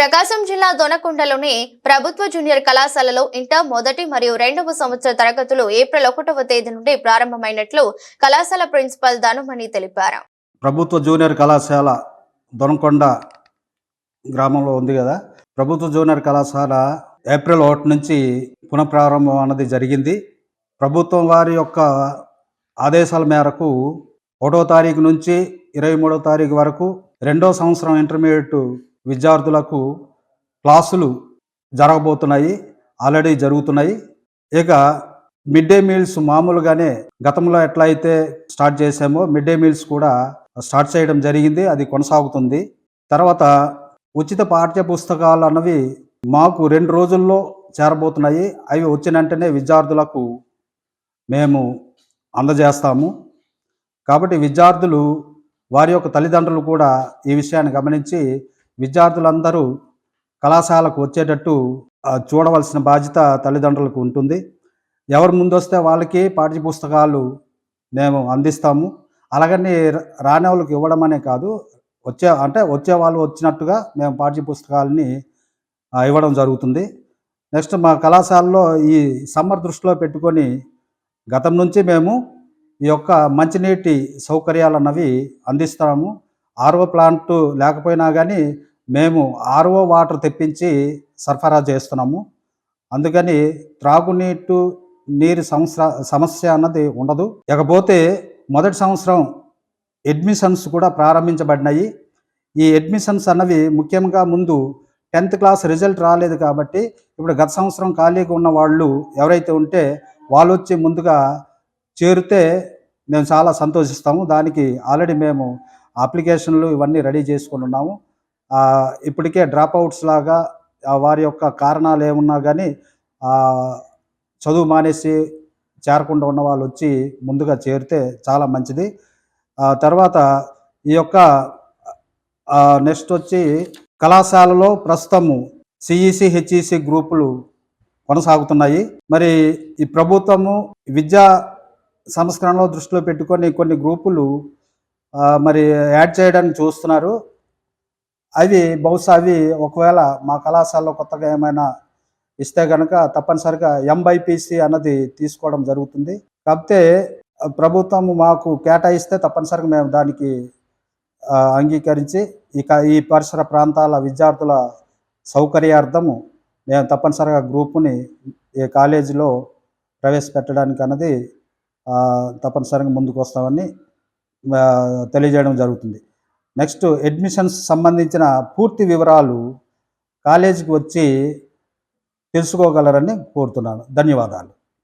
ప్రకాశం జిల్లా దొనకొండలోని ప్రభుత్వ జూనియర్ కళాశాలలో ఇంటర్ మొదటి మరియు రెండవ సంవత్సర తరగతులు ఏప్రిల్ ఒకటవ తేదీ నుండి ప్రారంభమైనట్లు కళాశాల ప్రిన్సిపల్ ధనుమణి తెలిపారు. ప్రభుత్వ జూనియర్ కళాశాల దొనకొండ గ్రామంలో ఉంది కదా. ప్రభుత్వ జూనియర్ కళాశాల ఏప్రిల్ ఒకటి నుంచి పునఃప్రారంభం అన్నది జరిగింది. ప్రభుత్వం వారి యొక్క ఆదేశాల మేరకు ఒకటో తారీఖు నుంచి ఇరవై మూడో తారీఖు వరకు రెండో సంవత్సరం ఇంటర్మీడియట్ విద్యార్థులకు క్లాసులు జరగబోతున్నాయి ఆల్రెడీ జరుగుతున్నాయి. ఇక మిడ్ డే మీల్స్ మామూలుగానే గతంలో ఎట్లా అయితే స్టార్ట్ చేసామో మిడ్ డే మీల్స్ కూడా స్టార్ట్ చేయడం జరిగింది అది కొనసాగుతుంది. తర్వాత ఉచిత పాఠ్య పుస్తకాలు అన్నవి మాకు రెండు రోజుల్లో చేరబోతున్నాయి. అవి వచ్చిన వెంటనే విద్యార్థులకు మేము అందజేస్తాము. కాబట్టి విద్యార్థులు వారి యొక్క తల్లిదండ్రులు కూడా ఈ విషయాన్ని గమనించి విద్యార్థులందరూ కళాశాలకు వచ్చేటట్టు చూడవలసిన బాధ్యత తల్లిదండ్రులకు ఉంటుంది. ఎవరు ముందొస్తే వాళ్ళకి పాఠ్య పుస్తకాలు మేము అందిస్తాము. అలాగని రాని వాళ్ళకి ఇవ్వడం అనే కాదు వచ్చే అంటే వచ్చే వాళ్ళు వచ్చినట్టుగా మేము పాఠ్య పుస్తకాలని ఇవ్వడం జరుగుతుంది. నెక్స్ట్ మా కళాశాలలో ఈ సమ్మర్ దృష్టిలో పెట్టుకొని గతం నుంచి మేము ఈ యొక్క మంచినీటి సౌకర్యాలు అన్నవి అందిస్తాము. ఆర్ఓ ప్లాంట్ లేకపోయినా కానీ మేము ఆర్ఓ వాటర్ తెప్పించి సరఫరా చేస్తున్నాము. అందుకని త్రాగునీటు నీరు సమస్య సమస్య అన్నది ఉండదు. ఇకపోతే మొదటి సంవత్సరం అడ్మిషన్స్ కూడా ప్రారంభించబడినాయి. ఈ అడ్మిషన్స్ అన్నవి ముఖ్యంగా ముందు టెన్త్ క్లాస్ రిజల్ట్ రాలేదు కాబట్టి ఇప్పుడు గత సంవత్సరం ఖాళీగా ఉన్న వాళ్ళు ఎవరైతే ఉంటే వాళ్ళు వచ్చి ముందుగా చేరితే మేము చాలా సంతోషిస్తాము. దానికి ఆల్రెడీ మేము అప్లికేషన్లు ఇవన్నీ రెడీ చేసుకుని ఉన్నాము. ఇప్పటికే డ్రాప్ అవుట్స్ లాగా వారి యొక్క కారణాలు ఏమున్నా కానీ చదువు మానేసి చేరకుండా ఉన్న వాళ్ళు వచ్చి ముందుగా చేరితే చాలా మంచిది. తర్వాత ఈ యొక్క నెక్స్ట్ వచ్చి కళాశాలలో ప్రస్తుతము సిఈసి హెచ్ఈసి గ్రూపులు కొనసాగుతున్నాయి. మరి ఈ ప్రభుత్వము విద్యా సంస్కరణలో దృష్టిలో పెట్టుకొని కొన్ని గ్రూపులు మరి యాడ్ చేయడానికి చూస్తున్నారు. అవి బహుశా అవి ఒకవేళ మా కళాశాలలో కొత్తగా ఏమైనా ఇస్తే కనుక తప్పనిసరిగా ఎంబైపిసి అన్నది తీసుకోవడం జరుగుతుంది. కాకపోతే ప్రభుత్వం మాకు కేటాయిస్తే తప్పనిసరిగా మేము దానికి అంగీకరించి ఇక ఈ పరిసర ప్రాంతాల విద్యార్థుల సౌకర్యార్థము మేము తప్పనిసరిగా గ్రూపుని ఈ కాలేజీలో ప్రవేశపెట్టడానికి అన్నది తప్పనిసరిగా ముందుకు వస్తామని తెలియజేయడం జరుగుతుంది. నెక్స్ట్ అడ్మిషన్స్ సంబంధించిన పూర్తి వివరాలు కాలేజీకి వచ్చి తెలుసుకోగలరని కోరుతున్నాను. ధన్యవాదాలు.